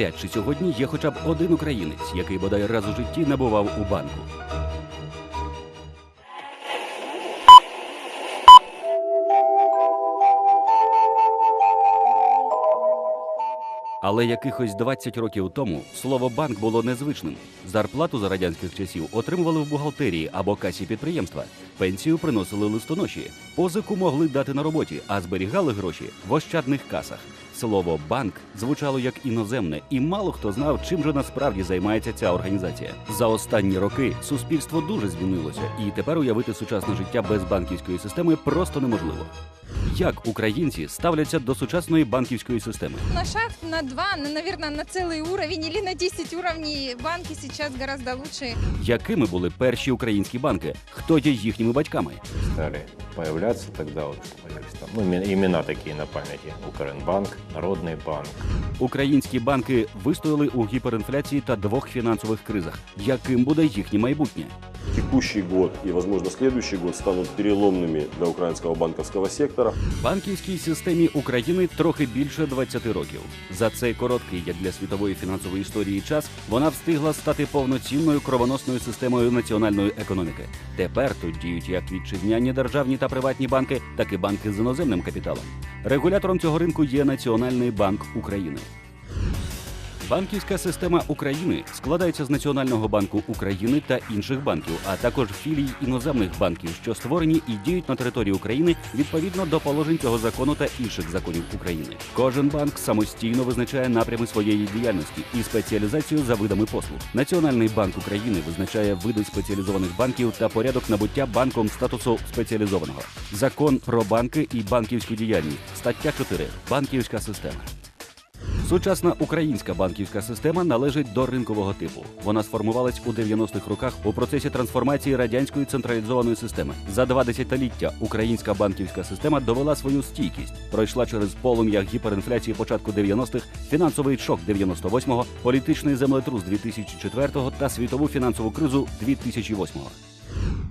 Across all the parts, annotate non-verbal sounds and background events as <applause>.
Навряд чи сьогодні є хоча б один українець, який бодай раз у житті набував у банку. Але якихось 20 років тому слово банк було незвичним. Зарплату за радянських часів отримували в бухгалтерії або касі підприємства. Пенсію приносили листоноші. Позику могли дати на роботі, а зберігали гроші в ощадних касах. Слово банк звучало як іноземне, і мало хто знав, чим же насправді займається ця організація. За останні роки суспільство дуже змінилося, і тепер уявити сучасне життя без банківської системи просто неможливо. Як українці ставляться до сучасної банківської системи? На шаг, на два, на, наверное, на цілий уровень або на 10 уровні банки зараз гораздо лучше. Якими були перші українські банки? Хто є їхніми батьками? стали появляться тогда вот появились там, ну, имена такие на памяти. Укрбанк, Народный банк. Українські банки вистояли у гіперінфляції та двох фінансових кризах. Яким буде їхнє майбутнє? Текущий год и, возможно, следующий год станут переломными для украинского банковского сектора. Банківській системі України трохи більше 20 років. За цей короткий, як для світової фінансової історії, час вона встигла стати повноцінною кровоносною системою національної економіки. Тепер тут діють як вітчизняні державні та приватні банки, так і банки з іноземним капіталом. Регулятором цього ринку є Національний банк України. Банківська система України складається з Національного банку України та інших банків, а також філій іноземних банків, що створені і діють на території України відповідно до положень цього закону та інших законів України. Кожен банк самостійно визначає напрями своєї діяльності і спеціалізацію за видами послуг. Національний банк України визначає види спеціалізованих банків та порядок набуття банком статусу спеціалізованого. Закон про банки і банківську діяльність. Стаття 4. Банківська система. Сучасна українська банківська система належить до ринкового типу. Вона сформувалась у 90-х роках у процесі трансформації радянської централізованої системи. За два десятиліття українська банківська система довела свою стійкість, пройшла через полум'я гіперінфляції початку 90-х, фінансовий шок 98-го, політичний землетрус 2004-го та світову фінансову кризу 2008-го.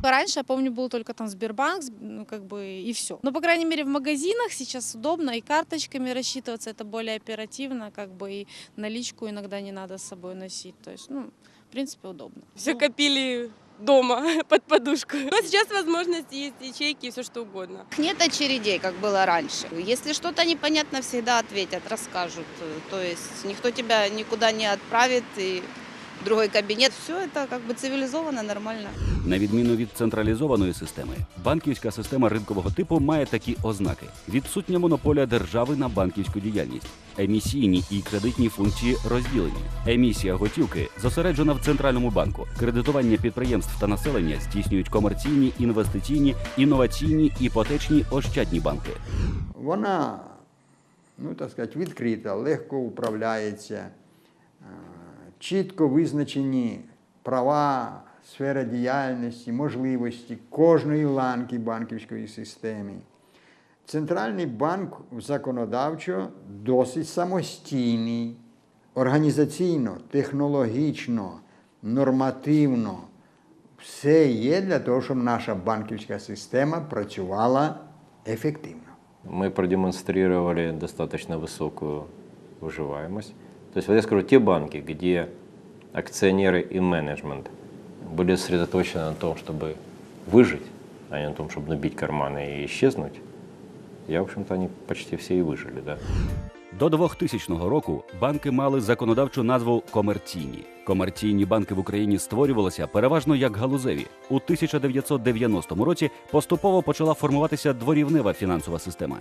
Раньше, я помню, был только там Сбербанк, ну, как бы и все. Но, по крайней мере, в магазинах сейчас удобно и карточками рассчитываться, это более оперативно, как бы и наличку иногда не надо с собой носить. То есть, ну, в принципе, удобно. Все копили дома <laughs> под подушку. <laughs> Но сейчас возможность есть ячейки и все что угодно. Нет очередей, как было раньше. Если что-то непонятно, всегда ответят, расскажут. То есть никто тебя никуда не отправит и другой кабинет. Все это как бы цивилизованно, нормально. На відміну від централізованої системи, банківська система ринкового типу має такі ознаки: відсутня монополія держави на банківську діяльність, емісійні і кредитні функції розділені. Емісія готівки зосереджена в центральному банку. Кредитування підприємств та населення здійснюють комерційні, інвестиційні, інноваційні, іпотечні, ощадні банки. Вона, ну так сказати, відкрита, легко управляється, чітко визначені права, сфера діяльності, можливості кожної ланки банківської системи. Центральний банк законодавчо досить самостійний, організаційно, технологічно, нормативно. Все є для того, щоб наша банківська система працювала ефективно. Мы продемонстрировали достаточно высокую выживаемость. То есть, вот я скажу, те банки, где акционеры и менеджмент были сосредоточены на том, чтобы выжить, а не на том, чтобы набить карманы и исчезнуть, я, в общем-то, они почти все и выжили, да. До 2000 року банки мали законодавчу назву комерційні. Комерційні банки в Україні створювалися переважно як галузеві. У 1990 році поступово почала формуватися дворівнева фінансова система.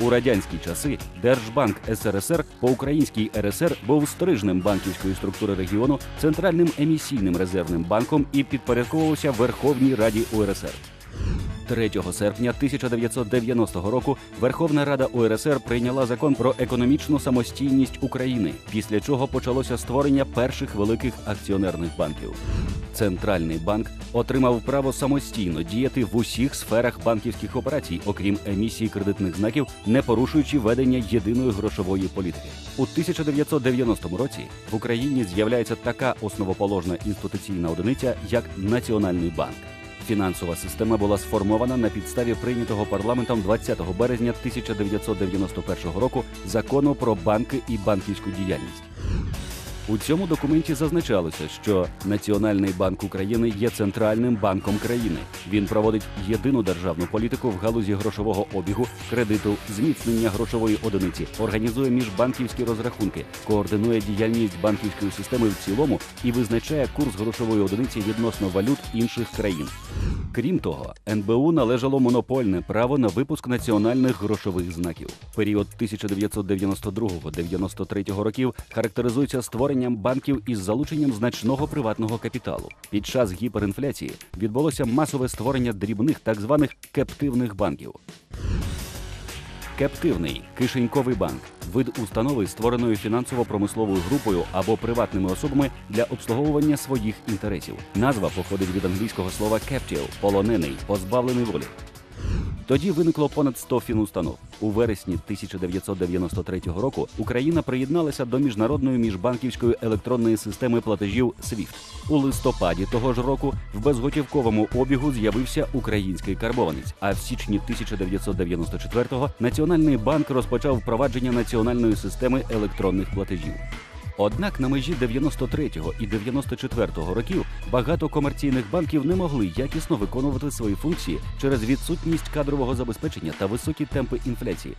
У радянські часи Держбанк СРСР по українській РСР був стрижнем банківської структури регіону, центральним емісійним резервним банком і підпорядковувався Верховній Раді УРСР. 3 серпня 1990 року Верховна Рада УРСР прийняла закон про економічну самостійність України, після чого почалося створення перших великих акціонерних банків. Центральний банк отримав право самостійно діяти в усіх сферах банківських операцій, окрім емісії кредитних знаків, не порушуючи ведення єдиної грошової політики. У 1990 році в Україні з'являється така основоположна інституційна одиниця, як Національний банк. Фінансова система була сформована на підставі прийнятого парламентом 20 березня 1991 року закону про банки і банківську діяльність. У цьому документі зазначалося, що Національний банк України є центральним банком країни. Він проводить єдину державну політику в галузі грошового обігу, кредиту, зміцнення грошової одиниці, організує міжбанківські розрахунки, координує діяльність банківської системи в цілому і визначає курс грошової одиниці відносно валют інших країн. Крім того, НБУ належало монопольне право на випуск національних грошових знаків. Період 1992-93 років характеризується створенням банків із залученням значного приватного капіталу. Під час гіперінфляції відбулося масове створення дрібних так званих кептивних банків. Кептивний кишеньковий банк вид установи, створеної фінансово-промисловою групою або приватними особами для обслуговування своїх інтересів. Назва походить від англійського слова captive – полонений, позбавлений волі. Тоді виникло понад 100 фінустанов. У вересні 1993 року Україна приєдналася до міжнародної міжбанківської електронної системи платежів SWIFT. У листопаді того ж року в безготівковому обігу з'явився український карбованець. А в січні 1994-го Національний банк розпочав впровадження національної системи електронних платежів. Однак на межі 93-го і 94-го років багато комерційних банків не могли якісно виконувати свої функції через відсутність кадрового забезпечення та високі темпи інфляції.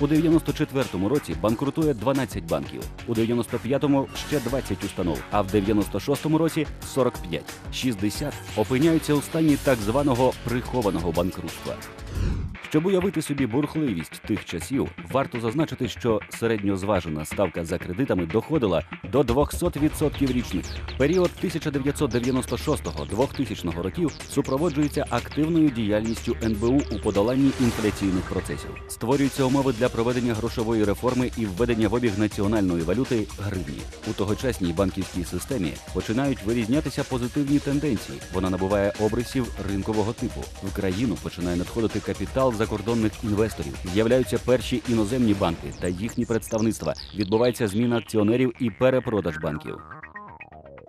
У 94-му році банкрутує 12 банків, у 95-му ще 20 установ, а в 96-му році 45. 60 опиняються у стані так званого прихованого банкрутства. Щоб уявити собі бурхливість тих часів, варто зазначити, що середньозважена ставка за кредитами доходила до 200% річних. Період 1996-2000 років супроводжується активною діяльністю НБУ у подоланні інфляційних процесів. Створюються умови для проведення грошової реформи і введення в обіг національної валюти гривні. У тогочасній банківській системі починають вирізнятися позитивні тенденції. Вона набуває обрисів ринкового типу. В країну починає надходити капітал закордонних інвесторів. З'являються перші іноземні банки та їхні представництва. Відбувається зміна акціонерів і перепродаж банків.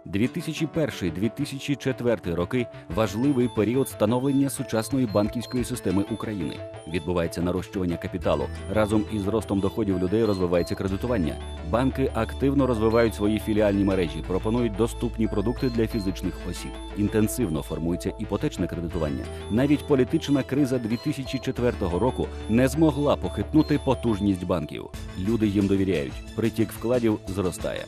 2001-2004 роки важливий період становлення сучасної банківської системи України. Відбувається нарощування капіталу. Разом із ростом доходів людей розвивається кредитування. Банки активно розвивають свої філіальні мережі, пропонують доступні продукти для фізичних осіб. Інтенсивно формується іпотечне кредитування. Навіть політична криза 2004 року не змогла похитнути потужність банків. Люди їм довіряють. Притік вкладів зростає.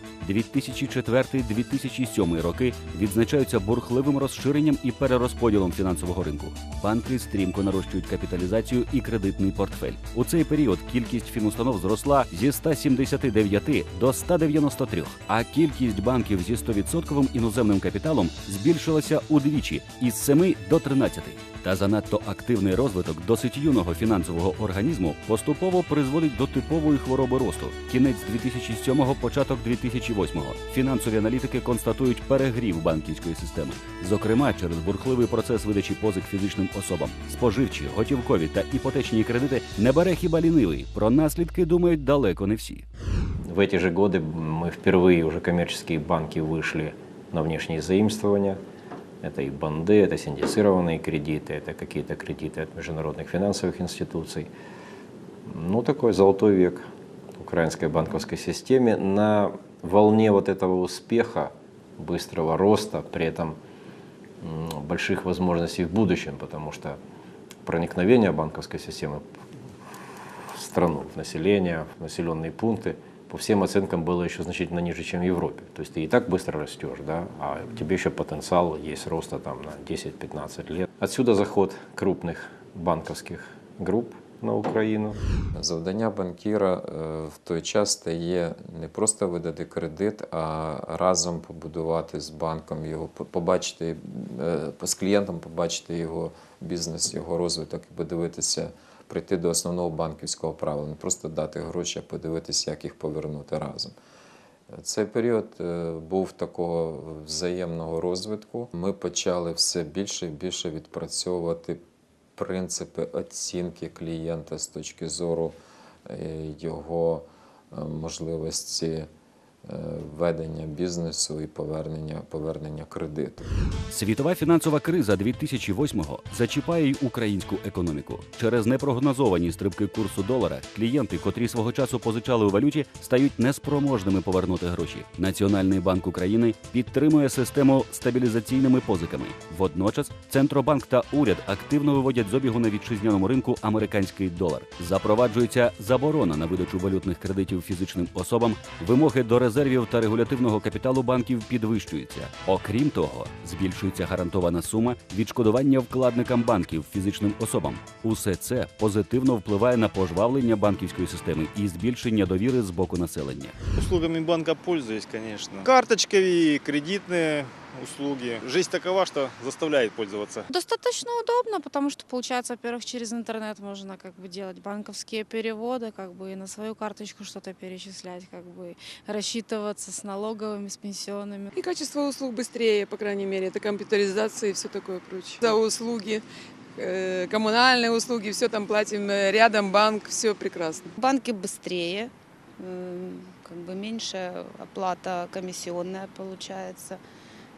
2004-2007 роки відзначаються бурхливим розширенням і перерозподілом фінансового ринку. Банки стрімко нарощують капіталізацію і кредитний портфель. У цей період кількість фінустанов зросла зі 179 до 193, а кількість банків зі 100% іноземним капіталом збільшилася удвічі із 7 до 13 Та занадто активний розвиток досить юного фінансового організму поступово призводить до типової хвороби росту. Кінець 2007-го, початок 2008-го. Фінансові аналітики констатують перегрів банківської системи, зокрема через бурхливий процес видачі позик фізичним особам. Споживчі, готівкові та іпотечні кредити не бере хіба лінивий. Про наслідки думають далеко не всі. В эти же годы мы впервые уже коммерческие банки вышли на внешние заимствования. Это и банды, это синдицированные кредиты, это какие-то кредиты от международных финансовых институций. Ну, такой золотой век украинской банковской системе на волне вот этого успеха, быстрого роста, при этом больших возможностей в будущем, потому что проникновение банковской системы в страну, в население, в населенные пункты, по всем оценкам было еще значительно ниже, чем в Европе. То есть ты и так быстро растешь, да, а у тебя еще потенциал есть роста там на 10-15 лет. Отсюда заход крупных банковских групп на Украину. Завдання банкіра е, в той час стає не просто видати кредит, а разом побудувати з банком його, по- побачити е, з клієнтом, побачити його бізнес, його розвиток і подивитися, прийти до основного банківського правила, не просто дати гроші, а подивитися, як їх повернути разом. Цей період е, був такого взаємного розвитку. Ми почали все більше і більше відпрацьовувати принципи оцінки клієнта з точки зору е, його е, можливості ведення бізнесу і повернення, повернення кредиту. Світова фінансова криза 2008-го зачіпає й українську економіку. Через непрогнозовані стрибки курсу долара клієнти, котрі свого часу позичали у валюті, стають неспроможними повернути гроші. Національний банк України підтримує систему стабілізаційними позиками. Водночас Центробанк та уряд активно виводять з обігу на вітчизняному ринку американський долар. Запроваджується заборона на видачу валютних кредитів фізичним особам. Вимоги до резервів та регулятивного капіталу банків підвищується. Окрім того, збільшується гарантована сума відшкодування вкладникам банків фізичним особам. Усе це позитивно впливає на пожвавлення банківської системи і збільшення довіри з боку населення. Услугами банка пользуюсь, звісно. Карточкові, кредитные услуги. Жизнь такова, что заставляет пользоваться. Достаточно удобно, потому что, получается, во-первых, через интернет можно как бы делать банковские переводы, как бы и на свою карточку что-то перечислять, как бы рассчитываться с налоговыми, с пенсионными. И качество услуг быстрее, по крайней мере, это компьютеризация и все такое прочее. За услуги, э, коммунальные услуги, все там платим, э, рядом банк, все прекрасно. Банки быстрее, как бы меньше оплата комиссионная получается.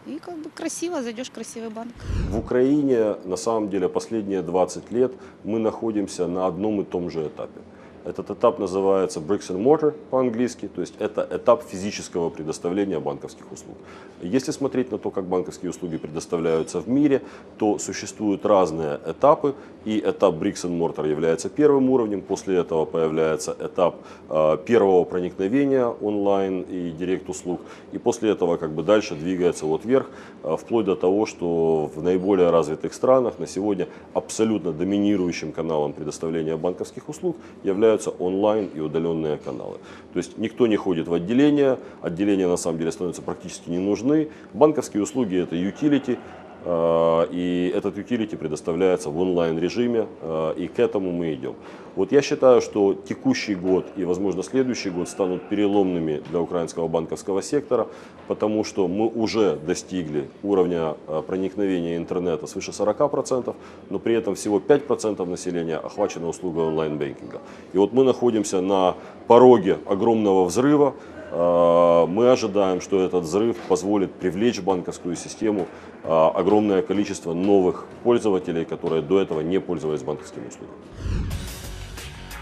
И как бы красиво, зайдешь в красивый банк. В Украине, на самом деле, последние 20 лет мы находимся на одном и том же этапе. Этот этап называется bricks and mortar по-английски, то есть это этап физического предоставления банковских услуг. Если смотреть на то, как банковские услуги предоставляются в мире, то существуют разные этапы, и этап bricks and mortar является первым уровнем, после этого появляется этап э, первого проникновения онлайн и директ услуг, и после этого как бы дальше двигается вот вверх, э, вплоть до того, что в наиболее развитых странах на сегодня абсолютно доминирующим каналом предоставления банковских услуг являются онлайн и удаленные каналы. То есть никто не ходит в отделения, отделения на самом деле становятся практически не нужны. Банковские услуги это utility, э, и этот utility предоставляется в онлайн режиме, э, и к этому мы идем. Вот я считаю, что текущий год и, возможно, следующий год станут переломными для украинского банковского сектора, потому что мы уже достигли уровня э, проникновения интернета свыше 40%, но при этом всего 5% населения охвачено услугой онлайн-бэнкинга. И вот мы находимся на пороге огромного взрыва, Э, Мы ожидаем, что этот взрыв позволит привлечь в банковскую систему э, огромное количество новых пользователей, которые до этого не пользовались банковскими услугами.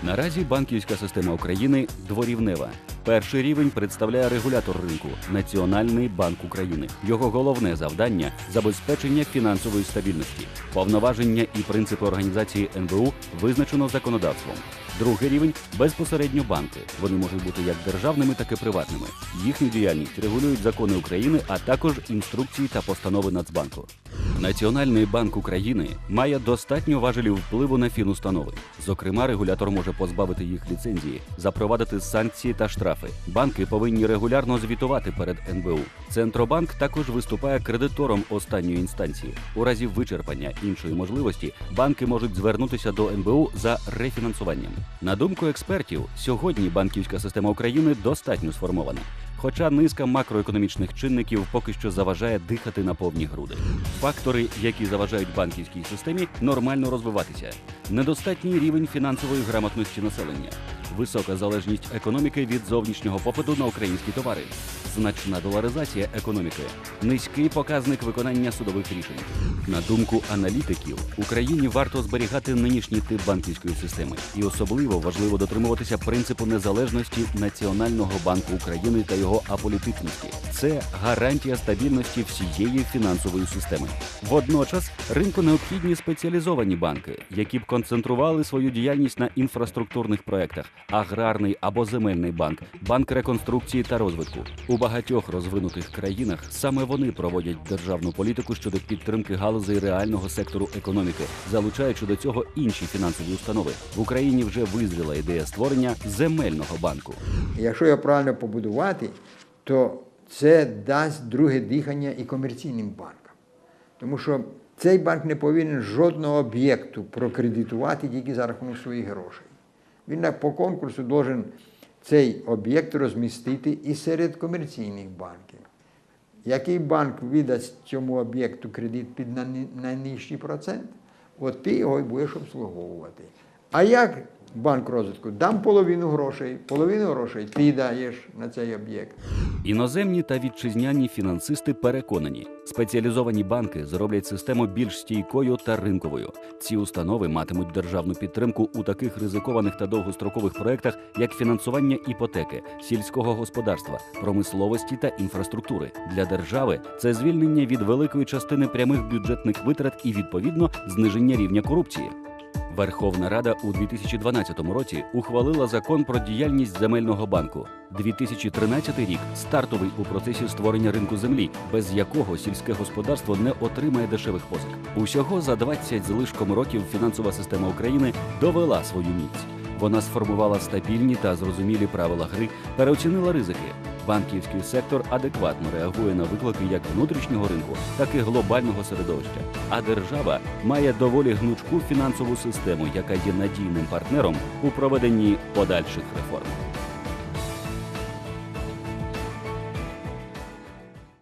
Наразі банківська система України дворівнева. Перший рівень представляє регулятор ринку Національний банк України. Його головне завдання забезпечення фінансової стабільності, повноваження і принципи організації НБУ визначено законодавством. Другий рівень безпосередньо банки. Вони можуть бути як державними, так і приватними. Їхню діяльність регулюють закони України, а також інструкції та постанови Нацбанку. Національний банк України має достатньо важелів впливу на фінустанови. Зокрема, регулятор може позбавити їх ліцензії, запровадити санкції та штрафи. Банки повинні регулярно звітувати перед НБУ. Центробанк також виступає кредитором останньої інстанції. У разі вичерпання іншої можливості банки можуть звернутися до НБУ за рефінансуванням. На думку експертів, сьогодні банківська система України достатньо сформована. Хоча низка макроекономічних чинників поки що заважає дихати на повні груди. Фактори, які заважають банківській системі, нормально розвиватися, недостатній рівень фінансової грамотності населення, висока залежність економіки від зовнішнього попиту на українські товари, значна доларизація економіки, низький показник виконання судових рішень. На думку аналітиків, Україні варто зберігати нинішній тип банківської системи, і особливо важливо дотримуватися принципу незалежності Національного банку України та його аполітичності. Це гарантія стабільності всієї фінансової системи. Водночас ринку необхідні спеціалізовані банки, які б концентрували свою діяльність на інфраструктурних проектах, аграрний або земельний банк, банк реконструкції та розвитку. У багатьох розвинутих країнах саме вони проводять державну політику щодо підтримки галузей реального сектору економіки, залучаючи до цього інші фінансові установи. В Україні вже визріла ідея створення земельного банку. Якщо його правильно побудувати, то це дасть друге дихання і комерційним банкам. Тому що цей банк не повинен жодного об'єкту прокредитувати тільки за рахунок своїх грошей. Він по конкурсу должен цей об'єкт розмістити і серед комерційних банків. Який банк видасть цьому об'єкту кредит під найнижчий процент, от ти його і будеш обслуговувати. А як банк розвитку, дам половину грошей, половину грошей ти даєш на цей об'єкт. Іноземні та вітчизняні фінансисти переконані, спеціалізовані банки зроблять систему більш стійкою та ринковою. Ці установи матимуть державну підтримку у таких ризикованих та довгострокових проектах, як фінансування іпотеки, сільського господарства, промисловості та інфраструктури. Для держави це звільнення від великої частини прямих бюджетних витрат і відповідно зниження рівня корупції. Верховна Рада у 2012 році ухвалила закон про діяльність земельного банку. 2013 рік стартовий у процесі створення ринку землі, без якого сільське господарство не отримає дешевих позик. Усього за 20 з лишком років фінансова система України довела свою міць. Вона сформувала стабільні та зрозумілі правила гри, переоцінила ризики. Банківський сектор адекватно реагує на виклики як внутрішнього ринку, так і глобального середовища. А держава має доволі гнучку фінансову систему, яка є надійним партнером у проведенні подальших реформ.